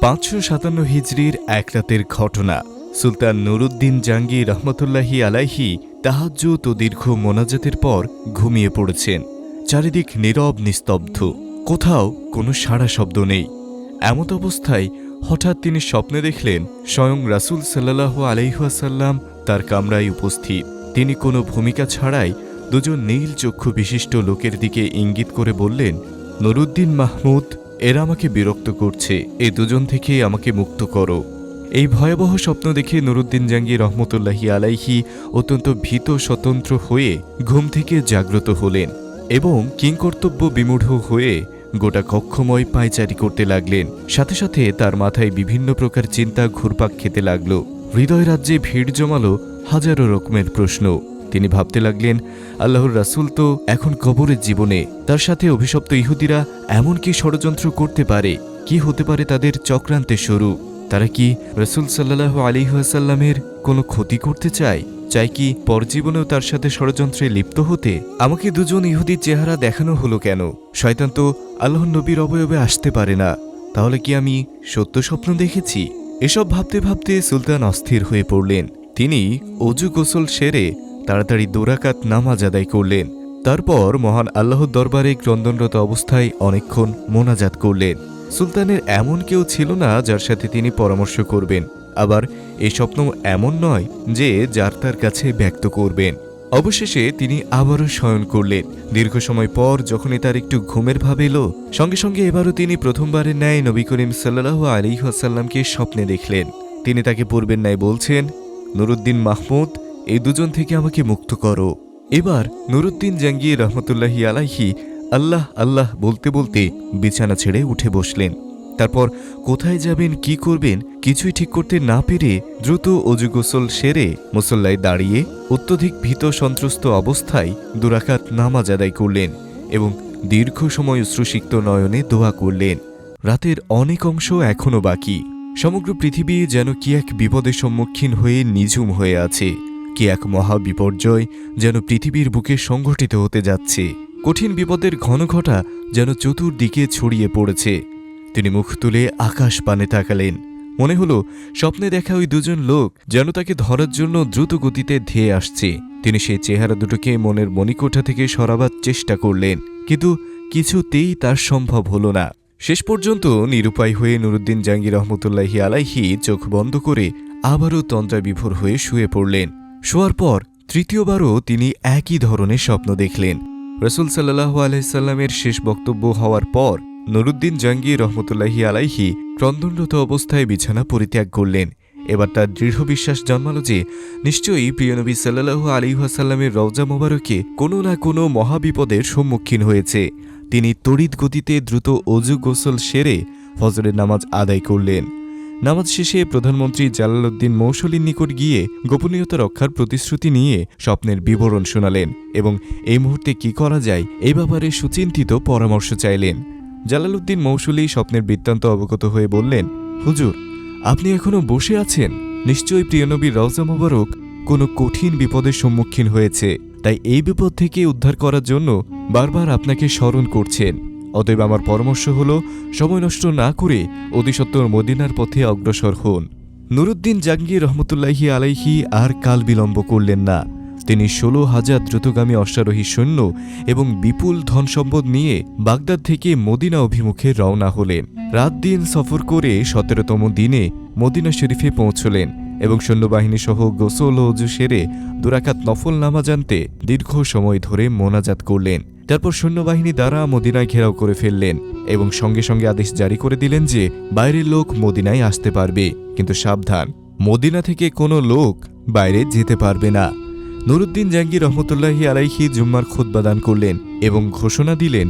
পাঁচশো সাতান্ন হিজড়ির এক রাতের ঘটনা। সুলতান নুরুদ্দিন জাঙ্গির রহমতুল্লাহি আলাইহি তাহাজ্জুদ ও দীর্ঘ মোনাজাতের পর ঘুমিয়ে পড়েছেন। চারিদিক নীরব, নিস্তব্ধ। কোথাও কোনো সাড়া শব্দ নেই। এমত অবস্থায় হঠাৎ তিনি স্বপ্নে দেখলেন, স্বয়ং রাসূল সাল্লাহ আলাইহাসাল্লাম তার কামরায় উপস্থিত। তিনি কোনো ভূমিকা ছাড়াই দুজন নীল চক্ষু বিশিষ্ট লোকের দিকে ইঙ্গিত করে বললেন, নুরুদ্দিন মাহমুদ এরা আমাকে বিরক্ত করছে। এই দুজন থেকে আমাকে মুক্ত করো। এই ভয়াবহ স্বপ্ন দেখে নুরুদ্দিন জাঙ্গি রহমতুল্লাহি আলাইহি অত্যন্ত ভীত স্বতন্ত্র হয়ে ঘুম থেকে জাগ্রত হলেন এবং কিংকর্তব্য বিমূঢ় হয়ে গোটা কক্ষময় পায়চারি করতে লাগলেন। সাথে সাথে তার মাথায় বিভিন্ন প্রকার চিন্তা ঘুরপাক খেতে লাগল। হৃদয় রাজ্যে ভিড় জমালো হাজারো রকমের প্রশ্ন। তিনি ভাবতে লাগলেন, আল্লাহর রাসূল তো এখন কবরের জীবনে, তার সাথে অভিশপ্ত ইহুদিরা এমন কি ষড়যন্ত্র করতে পারে, কি হতে পারে তাদের চক্রান্তের শুরু তারা কি রসুল সাল্লাহ আলিহাসাল্লামের কোনো ক্ষতি করতে চায় চাই কি পরজীবনেও তার সাথে ষড়যন্ত্রে লিপ্ত হতে? আমাকে দুজন ইহুদির চেহারা দেখানো হলো কেন? শয়তান তো আল্লাহ নবীর অবয়বে আসতে পারে না, তাহলে কি আমি সত্য স্বপ্ন দেখেছি? এসব ভাবতে ভাবতে সুলতান অস্থির হয়ে পড়লেন, তিনি অজু গোসল সেরে তাড়াতাড়ি দোরাকাত নামাজ আদায় করলেন। তারপর মহান আল্লাহর দরবারে ক্রন্দনরত অবস্থায় অনেকক্ষণ মোনাজাত করলেন। সুলতানের এমন কেউ ছিল না যার সাথে তিনি পরামর্শ করবেন। আবার এই স্বপ্ন এমন নয় যে যার তার কাছে ব্যক্ত করবেন। অবশেষে তিনি আবারও শয়ন করলেন। দীর্ঘ সময় পর যখনই তার একটু ঘুমের ভাব এলো, সঙ্গে সঙ্গে এবারও তিনি প্রথমবারের ন্যায় নবী করিম সাল্লাহ আলিহাসাল্লামকে স্বপ্নে দেখলেন। তিনি তাকে পূর্বের ন্যায় বলছেন, নুরুদ্দিন মাহমুদ এই দুজন থেকে আমাকে মুক্ত করো। এবার নুরুদ্দিন জাঙ্গির রহমতুল্লাহি আলাইহি আল্লাহ আল্লাহ বলতে বলতে বিছানা ছেড়ে উঠে বসলেন। তারপর কোথায় যাবেন, কি করবেন, কিছুই ঠিক করতে না পেরে দ্রুত অজু গোসল সেরে মুসল্লায় দাঁড়িয়ে অত্যধিক ভীত সন্ত্রস্ত অবস্থায় দুরাকাত নামাজ আদায় করলেন এবং দীর্ঘ সময় শ্রুসিক্ত নয়নে দোয়া করলেন। রাতের অনেক অংশ এখনও বাকি। সমগ্র পৃথিবী যেন কি এক বিপদের সম্মুখীন হয়ে নিঝুম হয়ে আছে। কি এক মহা বিপর্যয় যেন পৃথিবীর বুকে সংঘটিত হতে যাচ্ছে। কঠিন বিপদের ঘন ঘটা যেন চতুর্দিকে ছড়িয়ে পড়েছে। তিনি মুখ তুলে আকাশ পানে তাকালেন। মনে হলো, স্বপ্নে দেখা ওই দুজন লোক যেন তাকে ধরার জন্য দ্রুত গতিতে ধেয়ে আসছে। তিনি সেই চেহারা দুটোকে মনের মণিকোঠা থেকে সরাবার চেষ্টা করলেন, কিন্তু কিছুতেই তার সম্ভব হলো না। শেষ পর্যন্ত নিরুপায় হয়ে নুরুদ্দিন জাঙ্গি রহমতুল্লাহি আলাইহি চোখ বন্ধ করে আবারও তন্দ্রা বিভোর হয়ে শুয়ে পড়লেন। শোয়ার পর তৃতীয়বারও তিনি একই ধরনের স্বপ্ন দেখলেন। রসুল সাল্লাহ আলাইসাল্লামের শেষ বক্তব্য হওয়ার পর নুরুদ্দিন জাঙ্গি রহমতুল্লাহি আলাইহি ক্রন্দনরত অবস্থায় বিছানা পরিত্যাগ করলেন। এবার তার দৃঢ় বিশ্বাস জন্মালো যে নিশ্চয়ই প্রিয়নবী সাল্লাহু আলিহাসাল্লামের রওজা মোবারকে কোনো না কোনো মহাবিপদের সম্মুখীন হয়েছে। তিনি তড়িৎ গতিতে দ্রুত অজু গোসল সেরে ফজরের নামাজ আদায় করলেন। নামাজ শেষে প্রধানমন্ত্রী জালালউদ্দিন মৌসুলির নিকট গিয়ে গোপনীয়তা রক্ষার প্রতিশ্রুতি নিয়ে স্বপ্নের বিবরণ শোনালেন এবং এই মুহূর্তে কি করা যায় এই ব্যাপারে সুচিন্তিত পরামর্শ চাইলেন। জালালউদ্দিন মৌসুলি স্বপ্নের বৃত্তান্ত অবগত হয়ে বললেন, হুজুর, আপনি এখনও বসে আছেন? নিশ্চয়ই প্রিয়নবীর রওজা মোবারক কোনো কঠিন বিপদের সম্মুখীন হয়েছে, তাই এই বিপদ থেকে উদ্ধার করার জন্য বারবার আপনাকে স্মরণ করছেন। অতএব আমার পরামর্শ হল, সময় নষ্ট না করে অতিসত্বর মদিনার পথে অগ্রসর হন। নুরুদ্দিন জাঙ্গির রহমতুল্লাহি আলাইহি আর কাল বিলম্ব করলেন না। তিনি ষোলো হাজার দ্রুতগামী অশ্বারোহী সৈন্য এবং বিপুল ধনসম্পদ নিয়ে বাগদাদ থেকে মদিনা অভিমুখে রওনা হলেন। রাত দিন সফর করে সতেরোতম দিনে মদিনা শরীফে পৌঁছলেন এবং সৈন্যবাহিনী সহ গোসল ও অজু সেরে দুরাকাত নফল নামাজ আনতে দীর্ঘ সময় ধরে মোনাজাত করলেন। তারপর সৈন্যবাহিনী দ্বারা মদিনায় ঘেরাও করে ফেললেন এবং সঙ্গে সঙ্গে আদেশ জারি করে দিলেন যে, বাইরের লোক মদিনায় আসতে পারবে, কিন্তু সাবধান। মদিনা থেকে কোনো লোক বাইরে যেতে পারবে না। নুরুদ্দিন জাঙ্গি রহমতুল্লাহি আলাইহি জুম্মার খুদ্বাদান করলেন এবং ঘোষণা দিলেন,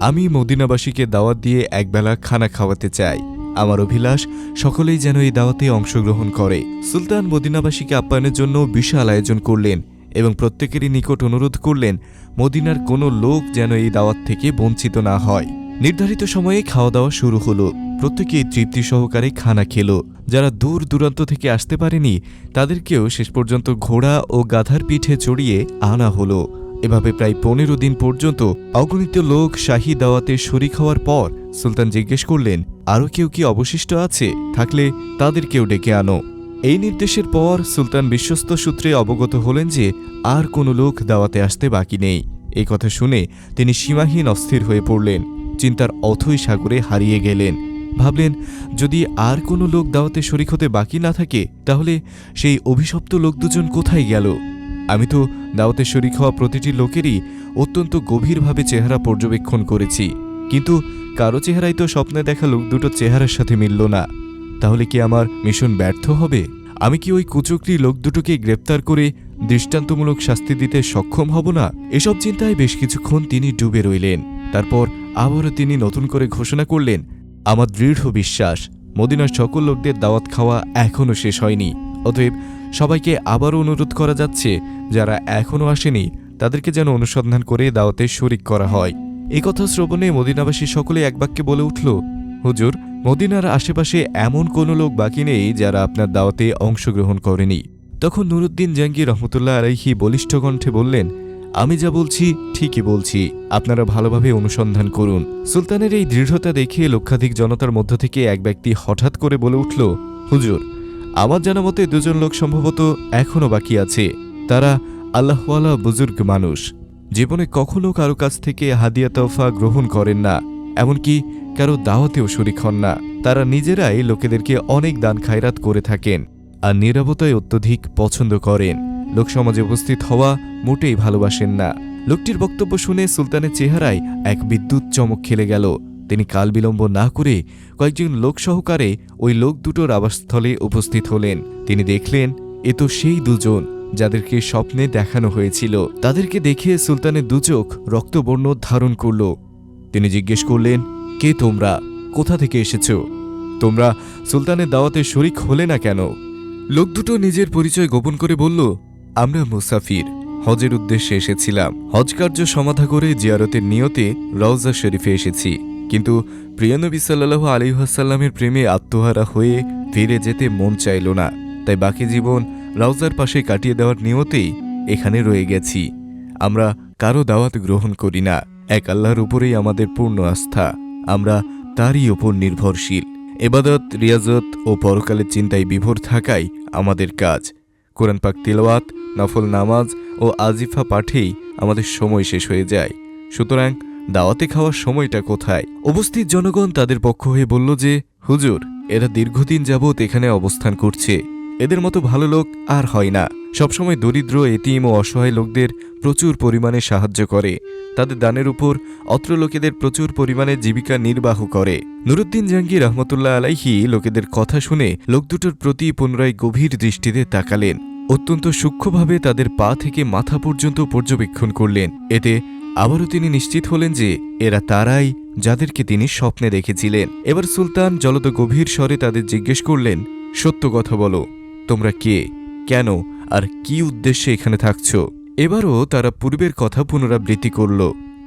আমি মদিনাবাসীকে দাওয়াত দিয়ে একবেলা খানা খাওয়াতে চাই। আমার অভিলাষ, সকলেই যেন এই দাওয়াতে অংশগ্রহণ করে। সুলতান মদিনাবাসীকে আপ্যায়নের জন্য বিশাল আয়োজন করলেন এবং প্রত্যেকেরই নিকট অনুরোধ করলেন মদিনার কোনো লোক যেন এই দাওয়াত থেকে বঞ্চিত না হয়। নির্ধারিত সময়ে খাওয়া দাওয়া শুরু হলো। প্রত্যেকেই তৃপ্তি সহকারে খানা খেলো। যারা দূর দূরান্ত থেকে আসতে পারেনি, তাদেরকেও শেষ পর্যন্ত ঘোড়া ও গাধার পিঠে চড়িয়ে আনা হলো। এভাবে প্রায় পনেরো দিন পর্যন্ত অগণিত লোক শাহী দাওয়াতে শরিক হওয়ার পর সুলতান জিজ্ঞেস করলেন আরও কেউ কি অবশিষ্ট আছে? থাকলে তাদেরকেও ডেকে আনো। এই নির্দেশের পর সুলতান বিশ্বস্ত সূত্রে অবগত হলেন যে আর কোনো লোক দাওয়াতে আসতে বাকি নেই। এই কথা শুনে তিনি সীমাহীন অস্থির হয়ে পড়লেন। চিন্তার অথই সাগরে হারিয়ে গেলেন। ভাবলেন, যদি আর কোনো লোক দাওয়াতে শরিক হতে বাকি না থাকে, তাহলে সেই অভিশপ্ত লোক দুজন কোথায় গেল? আমি তো দাওয়াতে শরিক হওয়া প্রতিটি লোকেরই অত্যন্ত গভীরভাবে চেহারা পর্যবেক্ষণ করেছি। কিন্তু কারও চেহারাই তো স্বপ্নে দেখা লোক দুটো চেহারার সাথে মিলল না। তাহলে কি আমার মিশন ব্যর্থ হবে? আমি কি ওই কুচক্রি লোক দুটোকে গ্রেপ্তার করে দৃষ্টান্তমূলক শাস্তি দিতে সক্ষম হব না? এসব চিন্তায় বেশ কিছুক্ষণ তিনি ডুবে রইলেন। তারপর আবারও তিনি নতুন করে ঘোষণা করলেন, আমার দৃঢ় বিশ্বাস, মদিনার সকল লোকদের দাওয়াত খাওয়া এখনও শেষ হয়নি। অতএব সবাইকে আবারও অনুরোধ করা যাচ্ছে, যারা এখনও আসেনি, তাদেরকে যেন অনুসন্ধান করে দাওয়াতে শরিক করা হয়। কথা শ্রবণে মদিনাবাসী সকলে এক বাক্যে বলে উঠল, হুজুর মদিনার আশেপাশে এমন কোনো লোক বাকি নেই যারা আপনার দাওয়াতে অংশগ্রহণ করেনি। তখন নুরুদ্দিন জাঙ্গি রহমতুল্লাহ আলাইহি বলিষ্ঠ কণ্ঠে বললেন, আমি যা বলছি ঠিকই বলছি, আপনারা ভালোভাবে অনুসন্ধান করুন। সুলতানের এই দৃঢ়তা দেখে লক্ষাধিক জনতার মধ্য থেকে এক ব্যক্তি হঠাৎ করে বলে উঠল, হুজুর, আমার জানা মতে দুজন লোক সম্ভবত এখনও বাকি আছে। তারা আল্লাহওয়ালা বুজুর্গ মানুষ। জীবনে কখনো কারও কাছ থেকে হাদিয়া তওফা গ্রহণ করেন না। এমনকি কারও দাওয়াতেও শরিক হন না। তারা নিজেরাই লোকেদেরকে অনেক দান খায়রাত করে থাকেন আর নিরাপত্তায় অত্যধিক পছন্দ করেন। লোকসমাজে উপস্থিত হওয়া মোটেই ভালোবাসেন না। লোকটির বক্তব্য শুনে সুলতানের চেহারায় এক বিদ্যুৎ চমক খেলে গেল। তিনি কাল বিলম্ব না করে কয়েকজন লোক সহকারে ওই লোক দুটোর আবাসস্থলে উপস্থিত হলেন। তিনি দেখলেন, এ তো সেই দুজন যাদেরকে স্বপ্নে দেখানো হয়েছিল। তাদেরকে দেখে সুলতানের দুচোখ রক্তবর্ণ ধারণ করল। তিনি জিজ্ঞেস করলেন কে তোমরা? কোথা থেকে এসেছ? তোমরা সুলতানের দাওয়াতে শরিক হলে না কেন? লোক দুটো নিজের পরিচয় গোপন করে বলল, আমরা মুসাফির। হজের উদ্দেশ্যে এসেছিলাম। হজ কার্য সমাধা করে জিয়ারতের নিয়তে রওজা শরীফে এসেছি। কিন্তু প্রিয়নবী সাল্লাহ আলিহাসাল্লামের প্রেমে আত্মহারা হয়ে ফিরে যেতে মন চাইল না। তাই বাকি জীবন রাউজার পাশে কাটিয়ে দেওয়ার নিয়তেই এখানে রয়ে গেছি। আমরা কারও দাওয়াত গ্রহণ করি না। এক আল্লাহর উপরেই আমাদের পূর্ণ আস্থা। আমরা তারই ওপর নির্ভরশীল। এবাদত রিয়াজত ও পরকালের চিন্তায় বিভোর থাকাই আমাদের কাজ। কোরআন পাক তিলওয়াত, নফল নামাজ ও আজিফা পাঠেই আমাদের সময় শেষ হয়ে যায়। সুতরাং দাওয়াতে খাওয়ার সময়টা কোথায়? উপস্থিত জনগণ তাদের পক্ষ হয়ে বলল যে, হুজুর, এরা দীর্ঘদিন যাবৎ এখানে অবস্থান করছে। এদের মতো ভালো লোক আর হয় না। সবসময় দরিদ্র, এতিম ও অসহায় লোকদের প্রচুর পরিমাণে সাহায্য করে। তাদের দানের উপর অত্র লোকেদের প্রচুর পরিমাণে জীবিকা নির্বাহ করে। নুরুদ্দিন জাহাঙ্গীর রহমতুল্লাহ আলাইহি লোকেদের কথা শুনে লোক দুটোর প্রতি পুনরায় গভীর দৃষ্টিতে তাকালেন। অত্যন্ত সূক্ষ্মভাবে তাদের পা থেকে মাথা পর্যন্ত পর্যবেক্ষণ করলেন। এতে আবারও তিনি নিশ্চিত হলেন যে এরা তারাই যাদেরকে তিনি স্বপ্নে দেখেছিলেন। এবার সুলতান জলত গভীর স্বরে তাদের জিজ্ঞেস করলেন, সত্য কথা বলো। তোমরা কে, কেন আর কি উদ্দেশ্যে এখানে থাকছ? এবারও তারা পূর্বের কথা পুনরাবৃত্তি করল।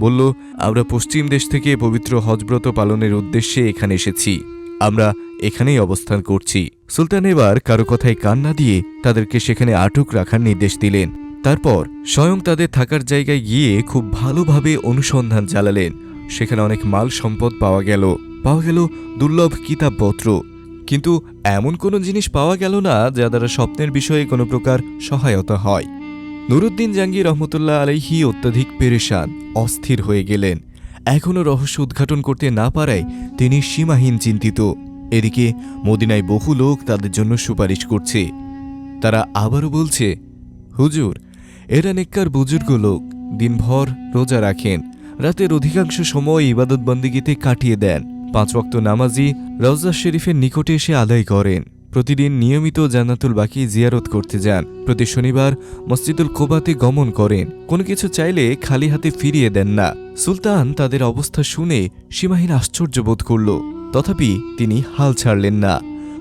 বলল, আমরা পশ্চিম দেশ থেকে পবিত্র হজব্রত পালনের উদ্দেশ্যে এখানে এসেছি। আমরা এখানেই অবস্থান করছি। সুলতান এবার কারও কথায় কান না দিয়ে তাদেরকে সেখানে আটক রাখার নির্দেশ দিলেন। তারপর স্বয়ং তাদের থাকার জায়গায় গিয়ে খুব ভালোভাবে অনুসন্ধান চালালেন। সেখানে অনেক মাল সম্পদ পাওয়া গেল। পাওয়া গেল দুর্লভ কিতাবপত্র। কিন্তু এমন কোনো জিনিস পাওয়া গেল না যা দ্বারা স্বপ্নের বিষয়ে কোনো প্রকার সহায়তা হয়। নুরুদ্দিন জাঙ্গি রহমতুল্লাহ আলাইহি অত্যাধিক পেরেশান, অস্থির হয়ে গেলেন। এখনও রহস্য উদ্ঘাটন করতে না পারায় তিনি সীমাহীন চিন্তিত। এদিকে মদিনায় বহু লোক তাদের জন্য সুপারিশ করছে। তারা আবারও বলছে, হুজুর, এরা নেককার বুজুর্গ লোক। দিনভর রোজা রাখেন। রাতের অধিকাংশ সময় ইবাদত বন্দিগিতে কাটিয়ে দেন। পাঁচ ওয়াক্ত নামাজি রওজা শরীফের নিকটে এসে আদায় করেন। প্রতিদিন নিয়মিত জান্নাতুল বাকি জিয়ারত করতে যান। প্রতি শনিবার মসজিদুল কোবাতে গমন করেন। কোনো কিছু চাইলে খালি হাতে ফিরিয়ে দেন না। সুলতান তাদের অবস্থা শুনে সীমাহীন আশ্চর্য বোধ করল। তথাপি তিনি হাল ছাড়লেন না।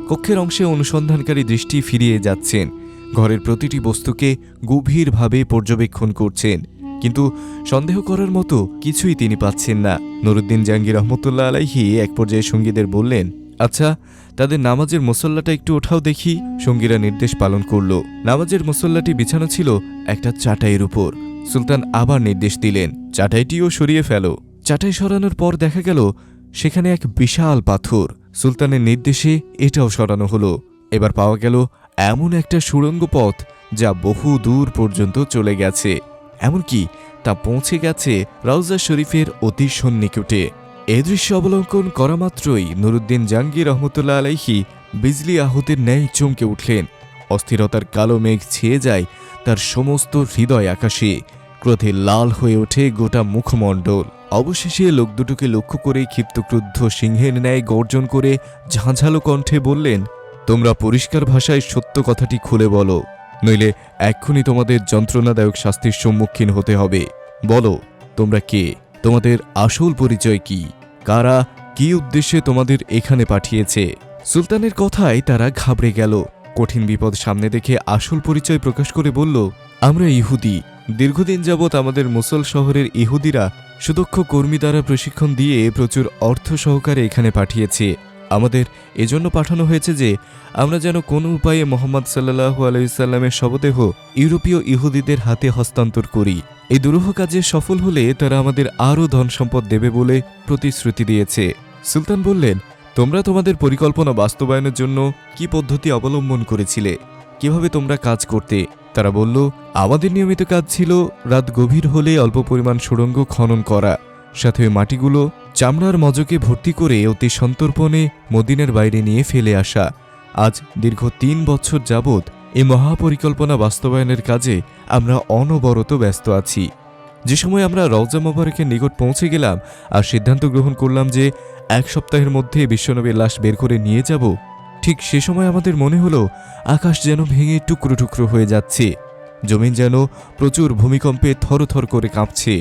কক্ষের অংশে অনুসন্ধানকারী দৃষ্টি ফিরিয়ে যাচ্ছেন। ঘরের প্রতিটি বস্তুকে গভীরভাবে পর্যবেক্ষণ করছেন। কিন্তু সন্দেহ করার মতো কিছুই তিনি পাচ্ছেন না। নুরুদ্দিন জাহাঙ্গীর রহমতুল্লাহ আলাইহি এক পর্যায়ে সঙ্গীদের বললেন আচ্ছা তাদের নামাজের মুসল্লাটা একটু ওঠাও দেখি। সঙ্গীরা নির্দেশ পালন করল। নামাজের মুসল্লাটি বিছানো ছিল একটা চাটাইয়ের উপর। সুলতান আবার নির্দেশ দিলেন, চাটাইটিও সরিয়ে ফেলো। চাটাই সরানোর পর দেখা গেল, সেখানে এক বিশাল পাথর। সুলতানের নির্দেশে এটাও সরানো হলো। এবার পাওয়া গেল এমন একটা সুড়ঙ্গ পথ যা বহু দূর পর্যন্ত চলে গেছে। এমনকি তা পৌঁছে গেছে রাউজা শরীফের অতি সন্নিকটে। এ দৃশ্য অবলম্বন করা মাত্রই নুরুদ্দিন জাহাঙ্গীর রহমতুল্লাহ আলাইহি বিজলি আহতের ন্যায় চমকে উঠলেন। অস্থিরতার কালো মেঘ ছেয়ে যায় তার সমস্ত হৃদয় আকাশে। ক্রোধে লাল হয়ে ওঠে গোটা মুখমণ্ডল। অবশেষে লোক দুটোকে লক্ষ্য করে ক্ষিপ্তক্রুদ্ধ সিংহের ন্যায় গর্জন করে ঝাঁঝালো কণ্ঠে বললেন, তোমরা পরিষ্কার ভাষায় সত্য কথাটি খুলে বলো। নইলে এক্ষুনি তোমাদের যন্ত্রণাদায়ক শাস্তির সম্মুখীন হতে হবে। বলো, তোমরা কে? তোমাদের আসল পরিচয় কি? কারা কি উদ্দেশ্যে তোমাদের এখানে পাঠিয়েছে? সুলতানের কথায় তারা ঘাবড়ে গেল। কঠিন বিপদ সামনে দেখে আসল পরিচয় প্রকাশ করে বলল, আমরা ইহুদি। দীর্ঘদিন যাবৎ আমাদের মুসল শহরের ইহুদিরা সুদক্ষ কর্মী দ্বারা প্রশিক্ষণ দিয়ে প্রচুর অর্থ সহকারে এখানে পাঠিয়েছে। আমাদের এজন্য পাঠানো হয়েছে যে আমরা যেন কোনো উপায়ে মোহাম্মদ সাল্লাহু আলাইসাল্লামের শবদেহ ইউরোপীয় ইহুদিদের হাতে হস্তান্তর করি। এই দুরূহ কাজে সফল হলে তারা আমাদের আরও ধন সম্পদ দেবে বলে প্রতিশ্রুতি দিয়েছে। সুলতান বললেন, তোমরা তোমাদের পরিকল্পনা বাস্তবায়নের জন্য কি পদ্ধতি অবলম্বন করেছিলে? কীভাবে তোমরা কাজ করতে? তারা বলল, আমাদের নিয়মিত কাজ ছিল রাত গভীর হলে অল্প পরিমাণ সুড়ঙ্গ খনন করা। সাথে মাটিগুলো চামড়ার মজকে ভর্তি করে অতি সন্তর্পণে মদিনের বাইরে নিয়ে ফেলে আসা। আজ দীর্ঘ তিন বছর যাবৎ এই মহাপরিকল্পনা বাস্তবায়নের কাজে আমরা অনবরত ব্যস্ত আছি। যে সময় আমরা রওজা মোবারকের নিকট পৌঁছে গেলাম আর সিদ্ধান্ত গ্রহণ করলাম যে এক সপ্তাহের মধ্যে বিশ্বনবীর লাশ বের করে নিয়ে যাব, ঠিক সে সময় আমাদের মনে হলো আকাশ যেন ভেঙে টুকরো টুকরো হয়ে যাচ্ছে। জমিন যেন প্রচুর ভূমিকম্পে থরথর করে কাঁপছে।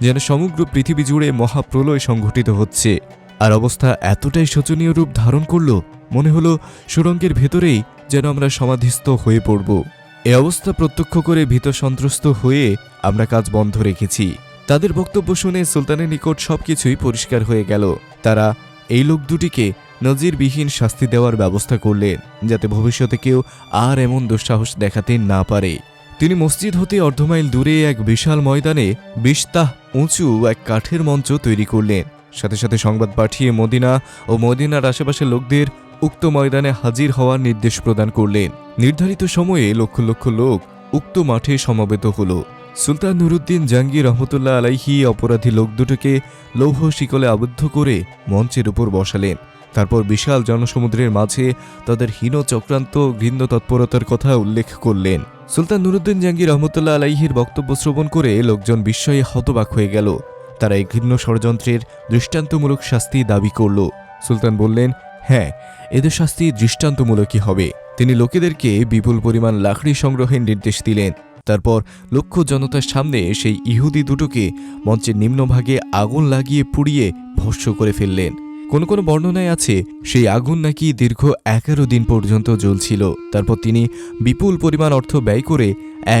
যেন সমগ্র পৃথিবী জুড়ে মহাপ্রলয় সংঘটিত হচ্ছে। আর অবস্থা এতটাই শোচনীয় রূপ ধারণ করল, মনে হলো সুরঙ্গের ভেতরেই যেন আমরা সমাধিস্থ হয়ে পড়ব। এ অবস্থা প্রত্যক্ষ করে ভীত সন্ত্রস্ত হয়ে আমরা কাজ বন্ধ রেখেছি। তাদের বক্তব্য শুনে সুলতানের নিকট সবকিছুই পরিষ্কার হয়ে গেল। তারা এই লোক দুটিকে নজিরবিহীন শাস্তি দেওয়ার ব্যবস্থা করলেন, যাতে ভবিষ্যতে কেউ আর এমন দুঃসাহস দেখাতে না পারে। তিনি মসজিদ হতে অর্ধমাইল দূরে এক বিশাল ময়দানে বিশতাহ উঁচু এক কাঠের মঞ্চ তৈরি করলেন। সাথে সাথে সংবাদ পাঠিয়ে মদিনা ও মদিনার আশেপাশের লোকদের উক্ত ময়দানে হাজির হওয়ার নির্দেশ প্রদান করলেন। নির্ধারিত সময়ে লক্ষ লক্ষ লোক উক্ত মাঠে সমবেত হল। সুলতান নুরুদ্দিন জাঙ্গি রহমতুল্লাহ আলাইহি অপরাধী লোক দুটোকে লৌহ শিকলে আবদ্ধ করে মঞ্চের উপর বসালেন। তারপর বিশাল জনসমুদ্রের মাঝে তাদের হীন চক্রান্ত, ঘৃণ্য তৎপরতার কথা উল্লেখ করলেন। সুলতান নুরুদ্দিন জাঙ্গি রহমতুল্লাহ আলাইহির বক্তব্য শ্রবণ করে লোকজন বিস্ময়ে হতবাক হয়ে গেল। তারা এই ঘৃণ্য ষড়যন্ত্রের দৃষ্টান্তমূলক শাস্তি দাবি করল। সুলতান বললেন হ্যাঁ এদের শাস্তি দৃষ্টান্তমূলকই হবে। তিনি লোকেদেরকে বিপুল পরিমাণ লাকড়ি সংগ্রহের নির্দেশ দিলেন। তারপর লক্ষ জনতার সামনে সেই ইহুদি দুটোকে মঞ্চের নিম্নভাগে আগুন লাগিয়ে পুড়িয়ে ভস্য করে ফেললেন। কোনো কোনো বর্ণনায় আছে, সেই আগুন নাকি দীর্ঘ এগারো দিন পর্যন্ত জ্বলছিল। তারপর তিনি বিপুল পরিমাণ অর্থ ব্যয় করে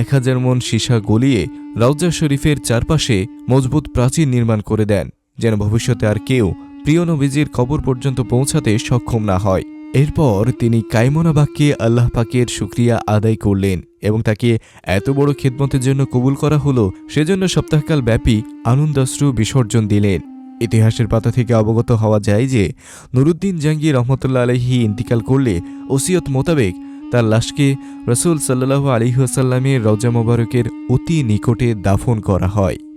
এক হাজার মন সীসা গলিয়ে রওজা শরীফের চারপাশে মজবুত প্রাচীর নির্মাণ করে দেন, যেন ভবিষ্যতে আর কেউ প্রিয় নবীজির কবর পর্যন্ত পৌঁছাতে সক্ষম না হয়। এরপর তিনি কাইমনা বাক্যে আল্লাহ পাকের শুক্রিয়া আদায় করলেন এবং তাকে এত বড় খেদমতের জন্য কবুল করা হলো, সেজন্য সপ্তাহকাল ব্যাপী আনন্দাশ্রু বিসর্জন দিলেন। ইতিহাসের পাতা থেকে অবগত হওয়া যায় যে নুরুদ্দিন জাহাঙ্গীর রহমতুল্লা আলহি ইন্তিকাল করলে ওসিয়ত মোতাবেক তার লাশকে রসুল সাল্লাহ আলিহাসাল্লামের রজা মোবারকের অতি নিকটে দাফন করা হয়।